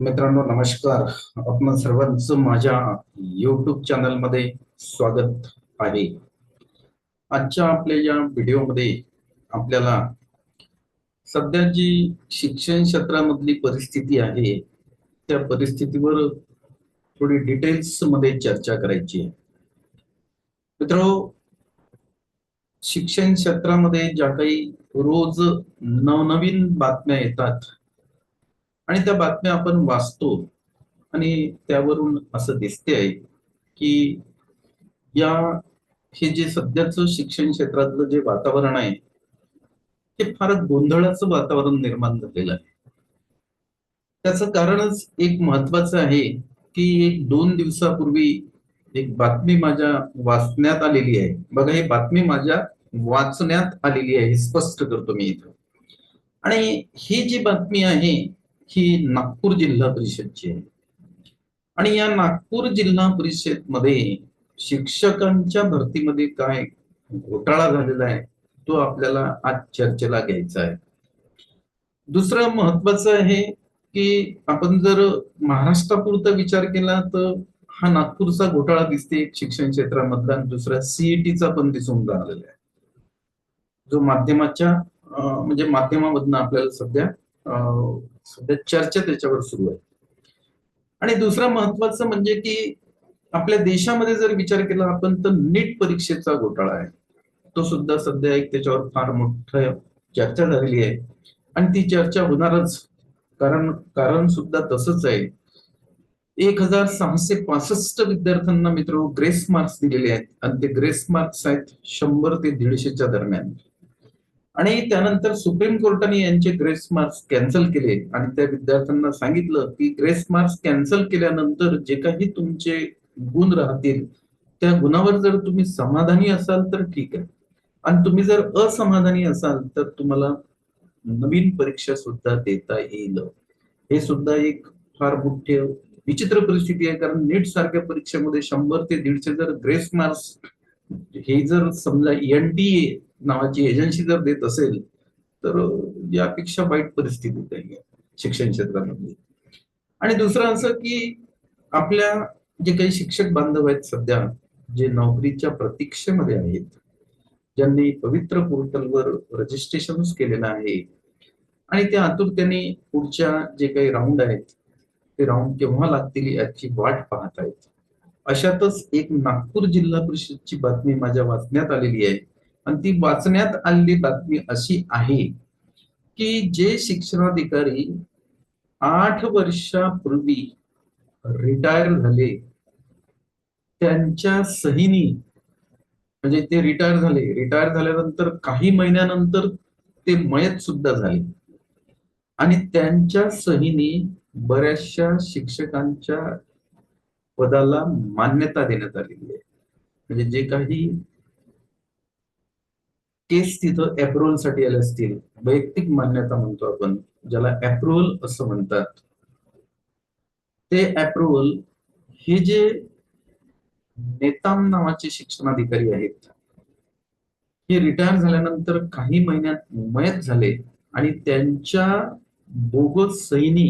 मित्रांनो नमस्कार. आपण सर्वांचं माझ्या युट्यूब चॅनलमध्ये स्वागत आहे. आजच्या आपल्या या व्हिडिओमध्ये आपल्याला सध्या जी शिक्षण क्षेत्रामधली परिस्थिती आहे त्या परिस्थितीवर थोडी डिटेल्समध्ये चर्चा करायची आहे. मित्र शिक्षण क्षेत्रामध्ये ज्या काही रोज नवनवीन बातम्या येतात आणि त्या बातम्या आपण वाचतो. आणि त्यावरून असं दिसते आहे की या हे जे सध्याचं शिक्षण क्षेत्रातलं जे वातावरण आहे ते फारच गोंधळाचं वातावरण निर्माण झालेलं आहे. त्याचं कारणच एक महत्वाचं आहे की एक दोन दिवसापूर्वी एक बातमी माझ्या वाचण्यात आलेली आहे. बघा ही बातमी माझ्या वाचण्यात आलेली आहे हे स्पष्ट करतो मी इथं. आणि ही जी बातमी आहे ही नागपूर जिल्हा परिषदची आहे. आणि या नागपूर जिल्हा परिषदमध्ये शिक्षकांच्या भरतीमध्ये काय घोटाळा झालेला आहे तो आपल्याला आज चर्चेला घ्यायचा आहे. दुसरं महत्वाचं आहे की आपण जर महाराष्ट्रापुरता विचार केला तर हा नागपूरचा घोटाळा दिसते शिक्षण क्षेत्रामधला दुसरा सीईटीचा पण दिसून राहिलेला आहे. जो माध्यमाच्या म्हणजे माध्यमामधनं आपल्याला सध्या सध्या चर्चा त्याच्यावर सुरू आहे. आणि दुसरा महत्वाचं म्हणजे की आपल्या देशामध्ये जर विचार केला आपण तर नीट परीक्षेचा घोटाळा आहे. तो सुद्धा सध्या एक त्याच्यावर फार मोठं चर्चा झालेली आहे. आणि ती चर्चा होणारच. कारण कारण सुद्धा तसंच आहे. एक हजार सहाशे पासष्ट विद्यार्थ्यांना मित्र ग्रेस मार्क्स दिलेले आहेत. आणि ते ग्रेस मार्क्स आहेत शंभर ते दीडशेच्या दरम्यान. आणि त्यानंतर सुप्रीम कोर्टाने यांचे ग्रेस मार्क्स कॅन्सल केले. आणि त्या विद्यार्थ्यांना सांगितलं की ग्रेस मार्क्स कॅन्सल केल्यानंतर जे काही तुमचे गुण राहतील त्या गुणावर जर तुम्ही समाधानी असाल तर ठीक आहे. आणि तुम्ही जर असमाधानी असाल तर तुम्हाला नवीन परीक्षा सुद्धा देता येईल. हे सुद्धा एक फार मोठे विचित्र परिस्थिती आहे. कारण नीट सारख्या परीक्षेमध्ये शंभर ते दीडशे जर ग्रेस मार्क्स म्हणजे हे जर समजा एन डी ए नावाची एजन्सी जर देत असेल तर यापेक्षा वाईट परिस्थिती नाही शिक्षण क्षेत्रामध्ये. आणि दुसरं असं की आपल्या जे काही शिक्षक बांधव आहेत सध्या जे नोकरीच्या प्रतीक्षेमध्ये आहेत ज्यांनी पवित्र पोर्टलवर रजिस्ट्रेशनच केलेलं आहे आणि त्या आतुरतेने पुढच्या जे काही राऊंड आहेत ते राऊंड केव्हा लागतील याची वाट पाहत आहेत. अशातच एक नागपूर जिल्हा परिषदची बातमी माझ्या वाचण्यात आलेली आहे. आणि ती वाचण्यात आलेली बातमी अशी आहे की जे शिक्षणाधिकारी आठ वर्षापूर्वी रिटायर झाले त्यांच्या सहीनी म्हणजे ते रिटायर झाले. रिटायर झाल्यानंतर काही महिन्यानंतर ते मयत सुद्धा झाले. आणि त्यांच्या सहीनी बऱ्याचशा शिक्षकांच्या पदाला मान्यता देण्यात आलेली आहे. म्हणजे जे काही केस तिथं अप्रुव्हलसाठी आले असतील वैयक्तिक मान्यता म्हणतो आपण ज्याला अप्रुव्हल असं म्हणतात. ते अप्रुव्हल हे जे नेताम नावाचे शिक्षणाधिकारी आहेत हे रिटायर झाल्यानंतर काही महिन्यात मयत झाले आणि त्यांच्या बोगस सैनी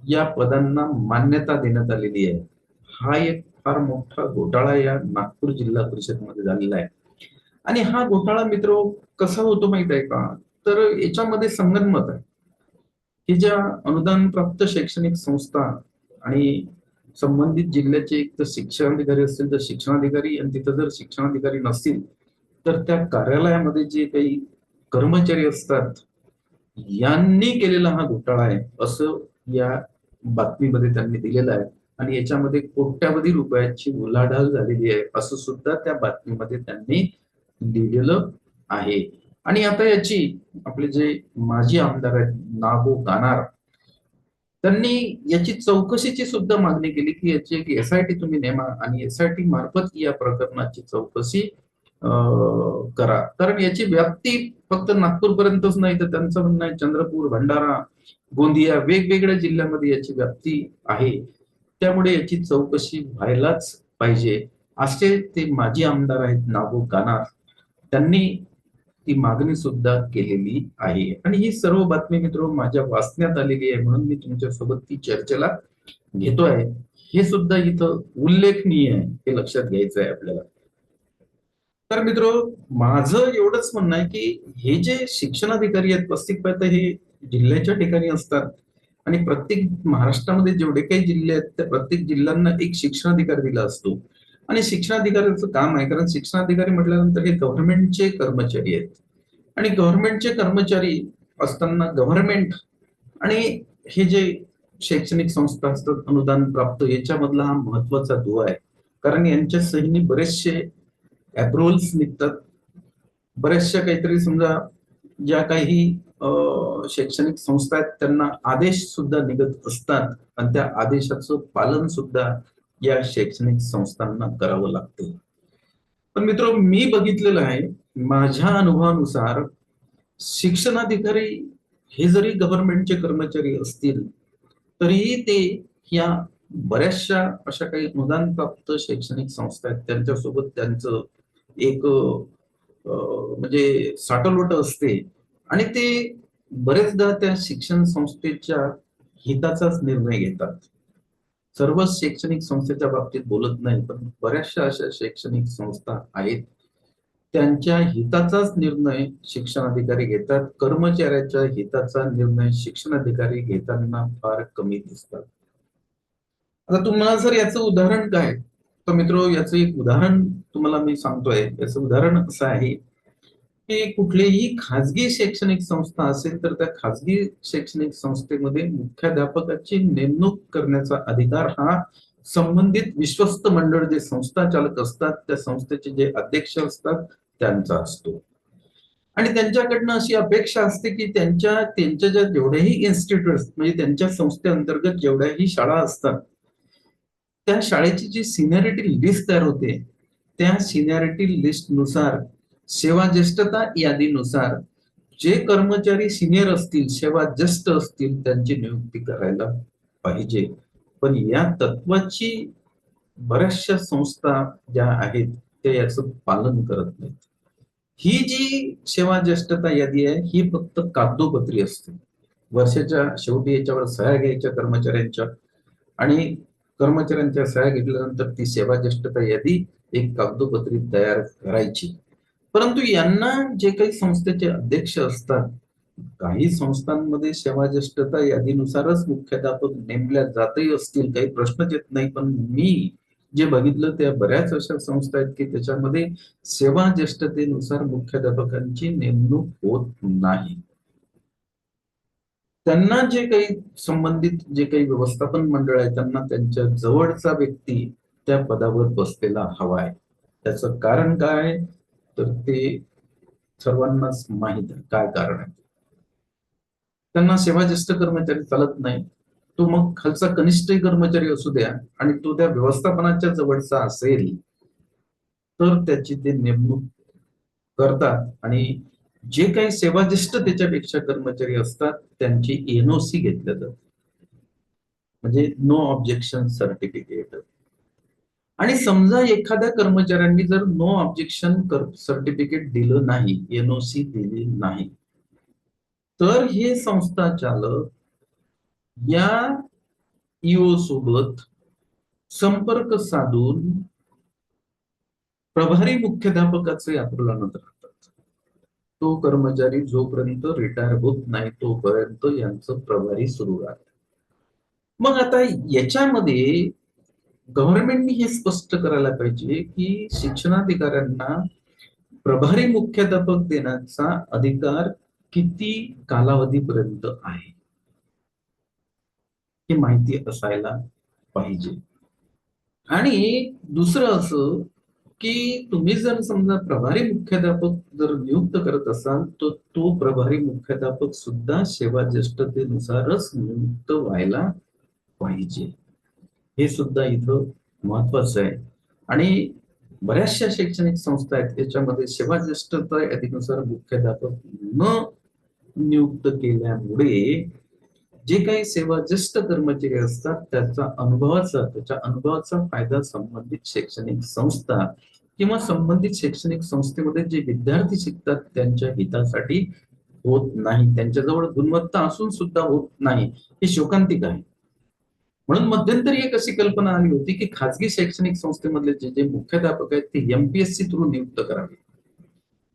या पदांना मान्यता देण्यात आलेली आहे. हा एक फार मोठा घोटाळा या नागपूर जिल्हा परिषदमध्ये झालेला आहे. आणि हा घोटाळा मित्र कसा होतो माहीत आहे का? तर याच्यामध्ये संगनमत आहे. की ज्या अनुदान प्राप्त शैक्षणिक संस्था आणि संबंधित जिल्ह्याचे एक तर शिक्षणाधिकारी असतील तर शिक्षणाधिकारी आणि तिथं जर शिक्षणाधिकारी नसतील तर त्या कार्यालयामध्ये जे काही कर्मचारी असतात यांनी केलेला हा घोटाळा आहे असं या बातमीमध्ये त्यांनी दिलेलं आहे. आणि याच्यामध्ये कोट्यावधी रुपयाची उलाढाल झालेली आहे. असं सुद्धा त्या बातमीमध्ये त्यांनी लिहिलेलं आहे. आणि आता याची आपले जे माजी आमदार आहेत नागो गानार त्यांनी याची चौकशीची सुद्धा मागणी केली की याची एक एस आय टी तुम्ही नेमा आणि एस आय टी मार्फत या प्रकरणाची चौकशी करा. कारण याची व्याप्ती फक्त नागपूरपर्यंतच नाही तर त्यांचं म्हणणं आहे चंद्रपूर भंडारा गोंदिया वेगवेगळ्या जिल्ह्यामध्ये याची व्याप्ती आहे. त्यामुळे याची चौकशी व्हायलाच पाहिजे. असे ते माजी आमदार आहेत नागो कानार. त्यांनी ती मागणी सुद्धा केलेली आहे. आणि ही सर्व बातमी मित्र माझ्या वाचण्यात आलेली आहे म्हणून मी तुमच्यासोबत ती चर्चेला घेतो आहे हे सुद्धा इथं उल्लेखनीय आहे हे लक्षात घ्यायचं आहे आपल्याला. तर मित्र माझं एवढंच म्हणणं आहे की हे जे शिक्षणाधिकारी आहेत पस्तिक पाहता हे जिल्ह्याच्या ठिकाणी असतात. आणि प्रत्येक महाराष्ट्रामध्ये जेवढे काही जिल्हे आहेत त्या प्रत्येक जिल्ह्यांना एक शिक्षणाधिकारी दिला असतो. आणि शिक्षणाधिकाऱ्याचं काम आहे कारण शिक्षणाधिकारी म्हटल्यानंतर हे गव्हर्नमेंटचे कर्मचारी आहेत. आणि गव्हर्नमेंटचे कर्मचारी असताना गव्हर्नमेंट आणि हे जे शैक्षणिक संस्था असतात अनुदान प्राप्त याच्यामधला हा महत्त्वाचा दुवा आहे. कारण यांच्या सहीने बरेचसे अप्रुव्हल्स निघतात. बऱ्याचशा काहीतरी समजा ज्या काही शैक्षणिक संस्था आहेत त्यांना आदेश सुद्धा निघत असतात. आणि त्या आदेशाचं पालन सुद्धा या शैक्षणिक संस्थांना करावं लागतं. पण मित्र मी बघितलेलं आहे माझ्या अनुभवानुसार शिक्षणाधिकारी हे जरी गव्हर्नमेंटचे कर्मचारी असतील तरीही ते या बऱ्याचशा अशा काही अनुदान प्राप्त शैक्षणिक संस्था आहेत. त्यांच्यासोबत त्यांचं एक म्हणजे साठवलोट असते. आणि ते बरेचदा त्या शिक्षण संस्थेच्या हिताचाच निर्णय घेतात. सर्वच शैक्षणिक संस्थेच्या बाबतीत बोलत नाही पण बऱ्याचशा अशा शैक्षणिक संस्था आहेत. त्यांच्या हिताचाच निर्णय शिक्षण अधिकारी घेतात. कर्मचाऱ्याच्या हिताचा निर्णय शिक्षण अधिकारी घेताना फार कमी दिसतात. आता तुम्हाला जर याचं उदाहरण काय? तर मित्र याचं एक उदाहरण तुम्हाला मी सांगतोय. याचं उदाहरण असं आहे की कुठलीही खाजगी शैक्षणिक संस्था असेल तर त्या खाजगी शैक्षणिक संस्थेमध्ये मुख्याध्यापकाची नेमणूक करण्याचा अधिकार हा संबंधित विश्वस्त मंडळ जे संस्था चालक असतात त्या संस्थेचे जे अध्यक्ष असतात त्यांचा असतो. आणि त्यांच्याकडनं अशी अपेक्षा असते की त्यांच्या त्यांच्या ज्या जेवढ्याही इन्स्टिट्यूट म्हणजे त्यांच्या संस्थेअंतर्गत जेवढ्याही शाळा असतात त्या शाळेची जी सिनियरिटी लिस्ट तयार होते त्या सिनियरिटी लिस्टनुसार सेवा ज्येष्ठता यादीनुसार जे कर्मचारी सिनियर असतील सेवा ज्येष्ठ असतील त्यांची नियुक्ती करायला पाहिजे. पण या तत्वाची बऱ्याचशा संस्था ज्या आहेत ते याचं पालन करत नाहीत. ही जी सेवा ज्येष्ठता यादी आहे ही फक्त कागदोपत्री असते. वर्षाच्या शेवटी याच्यावर सह्या घ्यायच्या कर्मचाऱ्यांच्या आणि कर्मचाऱ्यांच्या सह्या घेतल्यानंतर ती सेवा ज्येष्ठता यादी एक कागदोपत्री तयार करायची. परंतु यांना जे काही संस्थेचे अध्यक्ष असतात काही संस्थांमध्ये सेवाज्येष्ठता यादीनुसारच मुख्याध्यापक नेमल्या जातही असतील काही प्रश्नच येत नाही. पण मी जे बघितलं त्या बऱ्याच अशा संस्था आहेत की त्याच्यामध्ये सेवा ज्येष्ठतेनुसार मुख्याध्यापकांची नेमणूक होत नाही. त्यांना जे काही संबंधित जे काही व्यवस्थापन मंडळ आहे त्यांना त्यांच्या जवळचा व्यक्ती त्या पदावर बसलेला हवा आहे. त्याचं कारण काय तर ते सर्वांनाच माहीत काय कारण आहे त्यांना सेवाज्येष्ठ कर्मचारी चालत नाही तो मग खालचा कनिष्ठ कर्मचारी असू द्या आणि तो त्या व्यवस्थापनाच्या जवळचा असेल तर त्याची ते नेमणूक करतात. आणि जे काही सेवाज्येष्ठ त्याच्यापेक्षा कर्मचारी असतात त्यांची एनओसी घेतल्या जातात म्हणजे नो ऑब्जेक्शन सर्टिफिकेट आणि समजा एखाद्या कर्मचाऱ्यांनी जर नो ऑब्जेक्शन सर्टिफिकेट दिलं नाही एनओसी दिली नाही तर हे संस्था चालक या ईओ सोबत संपर्क साधून प्रभारी मुख्याध्यापकाचे आंदोलनात राहतात. तो कर्मचारी जोपर्यंत रिटायर होत नाही तोपर्यंत यांचं प्रभारी सुरू राहत. मग आता याच्यामध्ये गव्हर्नमेंटनी हे स्पष्ट करायला पाहिजे की शिक्षणाधिकाऱ्यांना प्रभारी मुख्याध्यापक देण्याचा अधिकार किती कालावधीपर्यंत आहे? हे माहिती असायला पाहिजे. आणि दुसरं असं की तुम्ही जर समजा प्रभारी मुख्याध्यापक जर नियुक्त करत असाल तर तो प्रभारी मुख्याध्यापक सुद्धा सेवा ज्येष्ठतेनुसारच नियुक्त व्हायला पाहिजे. हे सुद्धा इथं महत्वाचं आहे. आणि बऱ्याचशा शैक्षणिक संस्था आहेत त्याच्यामध्ये सेवा ज्येष्ठता यादीनुसार मुख्याध्यापक न नियुक्त केल्यामुळे जे काही सेवा ज्येष्ठ कर्मचारी असतात त्याचा अनुभवाचा त्याच्या अनुभवाचा फायदा संबंधित शैक्षणिक संस्था किंवा संबंधित शैक्षणिक संस्थेमध्ये जे विद्यार्थी शिकतात त्यांच्या हितासाठी होत नाही. त्यांच्याजवळ गुणवत्ता असून सुद्धा होत नाही. हे शोकांतिक आहे. म्हणून मध्यंतरी एक अशी कल्पना आली होती की खाजगी शैक्षणिक संस्थेमधले जे जे मुख्याध्यापक आहेत ते एमपीएससी थ्रू नियुक्त करावे.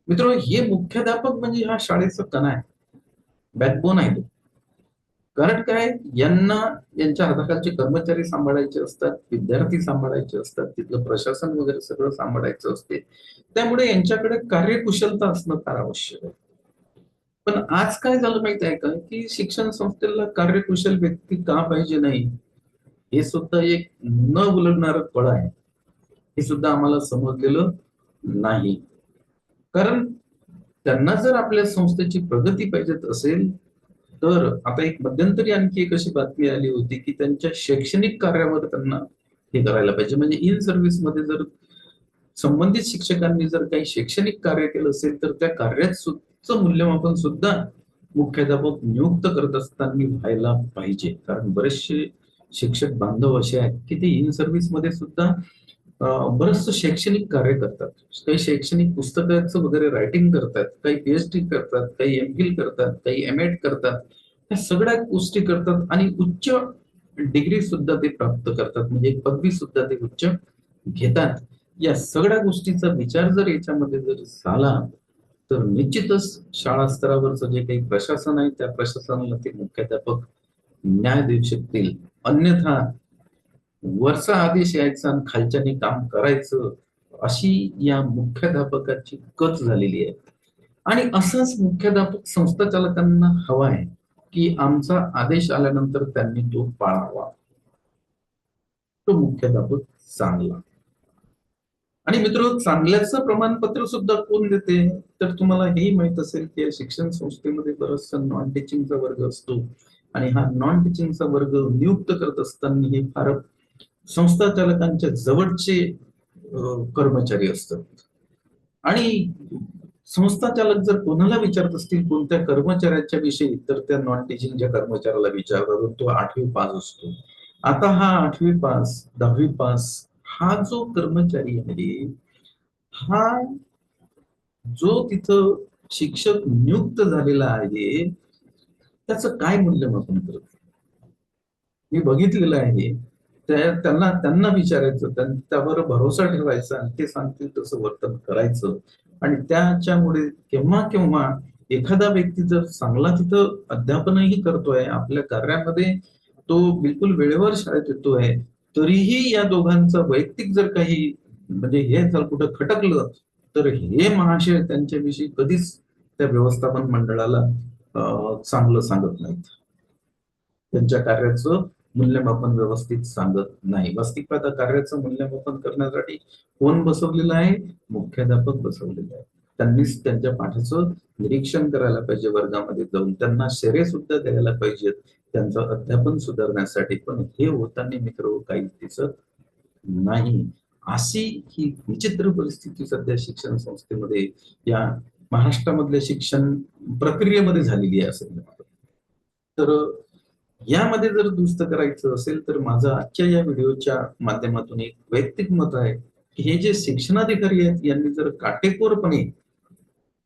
मित्र हे मुख्याध्यापक म्हणजे हा शाळेचा कणा आहे. बॅकबोन आहे तो. कारण काय? यांना यांच्या हाताखालचे कर्मचारी सांभाळायचे असतात विद्यार्थी सांभाळायचे असतात तिथलं प्रशासन वगैरे सगळं सांभाळायचं असते. त्यामुळे यांच्याकडे कार्यकुशलता असणं फार आवश्यक आहे. पण आज काय झालं माहीत आहे का? की शिक्षण संस्थेला कार्यकुशल व्यक्ती का पाहिजे नाही? हे सुद्धा एक न उलगणार फळ आहे. हे सुद्धा आम्हाला समजलेलं नाही. कारण त्यांना जर आपल्या संस्थेची प्रगती पाहिजेत असेल तर आता एक मध्यंतरी आणखी एक अशी बातमी आली होती की त्यांच्या शैक्षणिक कार्यामध्ये त्यांना हे करायला पाहिजे. म्हणजे इन सर्व्हिसमध्ये जर संबंधित शिक्षकांनी जर काही शैक्षणिक कार्य केलं असेल तर त्या कार्यात मूल्यमापन सुद्धा मुख्याध्यापक नियुक्त करत असताना व्हायला पाहिजे. कारण बरेचसे शिक्षक बांधव असे आहेत की ते इन सर्व्हिसमध्ये सुद्धा बरंच शैक्षणिक कार्य करतात. काही शैक्षणिक पुस्तकाचं वगैरे रायटिंग करतात काही पीएचडी करतात काही एम फिल करतात काही एम एड करतात. या सगळ्या गोष्टी करतात आणि उच्च डिग्री सुद्धा ते प्राप्त करतात. म्हणजे पदवी सुद्धा ते उच्च घेतात. या सगळ्या गोष्टीचा विचार जर याच्यामध्ये जर झाला तर निश्चितच शाळा स्तरावरचं जे काही प्रशासन आहे त्या प्रशासनाला ते मुख्याध्यापक न्याय देऊ शकतील अन्यथा वरचा आदेश यायचा आणि खालच्याने काम करायचं अशी या मुख्याध्यापकाची कच झालेली आहे. आणि असंच मुख्याध्यापक संस्था चालकांना हवा आहे की आमचा आदेश आल्यानंतर त्यांनी तो पाळावा. तो मुख्याध्यापक चांगला आणि मित्र चांगल्याचं प्रमाणपत्र सुद्धा कोण देते? तर तुम्हाला हेही माहीत असेल की शिक्षण संस्थेमध्ये बरचसा नॉन टीचिंगचा वर्ग असतो. आणि हा नॉन टीचिंगचा वर्ग नियुक्त करत असताना हे फार संस्था चालकांच्या जवळचे कर्मचारी असतात. आणि संस्था चालक जर कोणाला विचारत असतील कोणत्या कर्मचाऱ्याच्या विषयी तर त्या नॉन टीचिंगच्या कर्मचाऱ्याला विचारतात तो आठवी पास असतो. आता हा आठवी पास दहावी पास हा जो कर्मचारी आहे हा जो तिथं शिक्षक नियुक्त झालेला आहे त्याचं काय मूल्यमापन करत मी बघितलेलं आहे. त्यांना त्यांना विचारायचं त्यावर भरोसा ठेवायचा आणि ते सांगतील तसं वर्तन करायचं. आणि त्याच्यामुळे केव्हा केव्हा एखादा व्यक्ती जर चांगला तिथं अध्यापनही करतोय आपल्या कार्यामध्ये तो बिलकुल वेळेवर शाळेत येतोय तरीही या दोघांचा वैयक्तिक जर काही म्हणजे हे जर कुठं खटकलं तर हे महाशय त्यांच्याविषयी कधीच त्या व्यवस्थापन मंडळाला चांगलं सांगत नाहीत. त्यांच्या कार्याचं मूल्यमापन व्यवस्थित सांगत नाही. वास्तविक कार्याचं मूल्यमापन करण्यासाठी कोण बसवलेलं आहे? मुख्याध्यापक बसवलेलं आहे त्यांनीच त्यांच्या पाठाचं निरीक्षण करायला पाहिजे वर्गामध्ये जाऊन. त्यांना शेरे सुद्धा द्यायला पाहिजेत त्यांचं अध्यापन सुधारण्यासाठी पण हे होताना मित्र काही दिसत नाही. अशी ही विचित्र परिस्थिती सध्या शिक्षण संस्थेमध्ये या महाराष्ट्रामधल्या शिक्षण प्रक्रियेमध्ये झालेली आहे असं तर यामध्ये जर दुरुस्त करायचं असेल तर माझं आजच्या या व्हिडिओच्या माध्यमातून एक वैयक्तिक मत आहे की हे जे शिक्षणाधिकारी आहेत यांनी जर काटेकोरपणे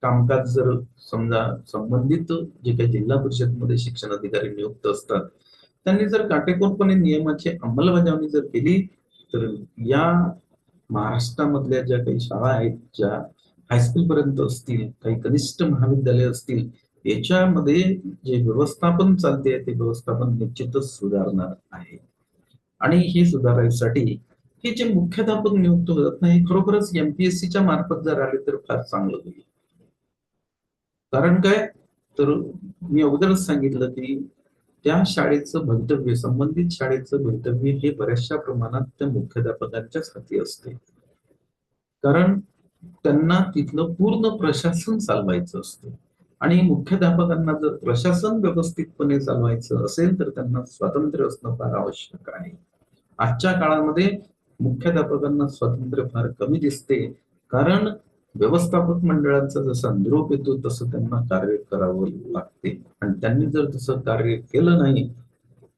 कामकाज जर समजा संबंधित जे काही जिल्हा परिषदमध्ये शिक्षण अधिकारी नियुक्त असतात त्यांनी जर काटेकोरपणे नियमाची अंमलबजावणी जर केली तर या महाराष्ट्रामधल्या ज्या काही शाळा आहेत ज्या हायस्कूल पर्यंत असतील काही कनिष्ठ महाविद्यालय असतील याच्यामध्ये जे व्यवस्थापन चालते ते व्यवस्थापन निश्चितच सुधारणार आहे. आणि हे सुधारायसाठी हे जे मुख्याध्यापक नियुक्त होतात ना हे खरोखरच एमपीएससीच्या मार्फत जर आले तर फार चांगलं होईल. कारण काय? तर मी अगोदरच सांगितलं की त्या शाळेचं भवितव्य संबंधित शाळेचं भवितव्य हे बऱ्याचशा प्रमाणात त्या मुख्याध्यापकांच्याच हाती असते. कारण त्यांना तिथलं पूर्ण प्रशासन चालवायचं असतं. आणि मुख्याध्यापकांना जर प्रशासन व्यवस्थितपणे चालवायचं असेल तर त्यांना स्वातंत्र्य असणं फार आवश्यक आहे. आजच्या काळामध्ये मुख्याध्यापकांना स्वातंत्र्य फार कमी दिसते. कारण व्यवस्थापक मंडळांचा जसा निरोप येतो तसं त्यांना कार्य करावं लागते. आणि त्यांनी जर तसं कार्य केलं नाही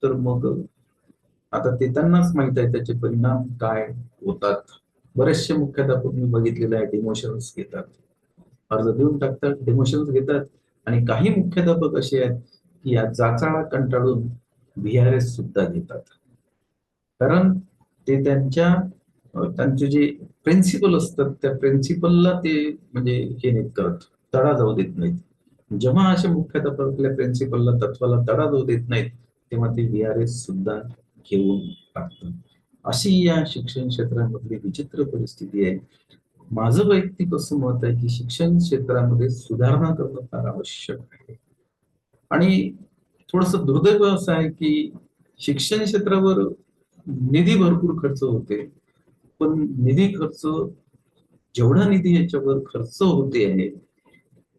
तर मग आता ते त्यांनाच माहीत आहे त्याचे परिणाम काय होतात. बरेचसे मुख्याध्यापक मी बघितलेले आहे डिमोशन्स घेतात. अर्ज देऊन टाकतात डिमोशन्स घेतात. आणि काही मुख्याध्यापक असे आहेत की या जाचाळा कंटाळून व्हीआरएस सुद्धा घेतात. कारण ते त्यांच्या त्यांचे जे प्रिन्सिपल असतात त्या प्रिन्सिपलला ते म्हणजे हे नाहीत करत तडा जाऊ देत नाहीत. जेव्हा असे मुख्याध्यापक आपल्या प्रिन्सिपलला तत्वाला तडा जाऊ देत नाहीत तेव्हा ते व्हीआरएस सुद्धा घेऊन टाकतात. अशी या शिक्षण क्षेत्रामधली विचित्र परिस्थिती आहे. माझं वैयक्तिक असं मत आहे की शिक्षण क्षेत्रामध्ये सुधारणा करणं फार आवश्यक आहे. आणि थोडस दुर्दैव असं आहे की शिक्षण क्षेत्रावर निधी भरपूर खर्च होते. पण निधी खर्च जेवढा निधी याच्यावर खर्च होते आहे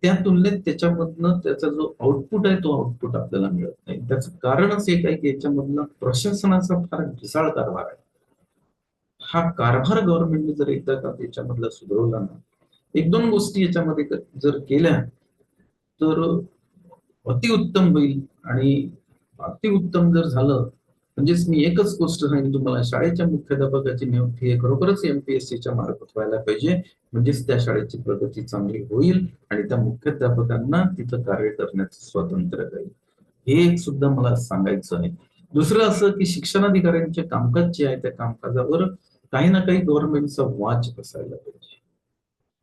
त्या तुलनेत त्याच्यामधनं त्याचा जो आउटपुट आहे तो आउटपुट आपल्याला मिळत नाही. त्याचं कारणच एक आहे की याच्यामधनं प्रशासनाचा फार ढिसाळ कारभार आहे. हा कारभार गव्हर्नमेंटने जर एकदा का त्याच्यामधला सुधारवला ना एक दोन गोष्टी याच्यामध्ये जर केल्या तर अतिउत्तम होईल आणि अतिउत्तम जर झालं म्हणजेच मी एकच गोष्ट सांगेन तुम्हाला शाळेच्या मुख्याध्यापकाची नियुक्ती हे खरोखरच एमपीएससीच्या मार्फत व्हायला पाहिजे म्हणजेच त्या शाळेची प्रगती चांगली होईल आणि त्या मुख्याध्यापकांना तिथं कार्य करण्याचं स्वातंत्र्य राहील हे एक सुद्धा मला सांगायचं आहे. दुसरं असं की शिक्षणाधिकाऱ्यांचे कामकाज जे आहे त्या कामकाजावर काही ना काही गव्हर्नमेंटचा वाच असायला पाहिजे.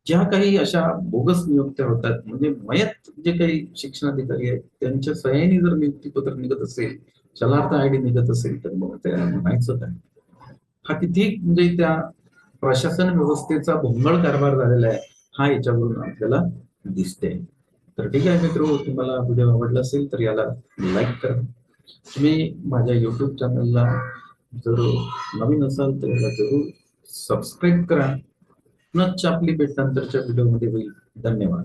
ज्या काही अशा बोगस नियुक्त्या होतात म्हणजे मयत जे काही शिक्षणाधिकारी आहेत त्यांच्या सह्याने जर नियुक्तीपत्र निघत असेल चलार्थ आय डी निघत असेल तर मग त्याला म्हणायचं काय? हा किती म्हणजे त्या प्रशासन व्यवस्थेचा भोंगळ कारभार झालेला आहे हा याच्यावरून आपल्याला दिसते तर ठीक आहे मित्र तुम्हाला व्हिडिओ आवडला असेल तर याला लाईक करा. तुम्ही माझ्या युट्यूब चॅनलला जर नवीन असाल तर याला जरूर सबस्क्राईब करा. नच आपली भेट नंतरच्या व्हिडिओमध्ये होईल. धन्यवाद.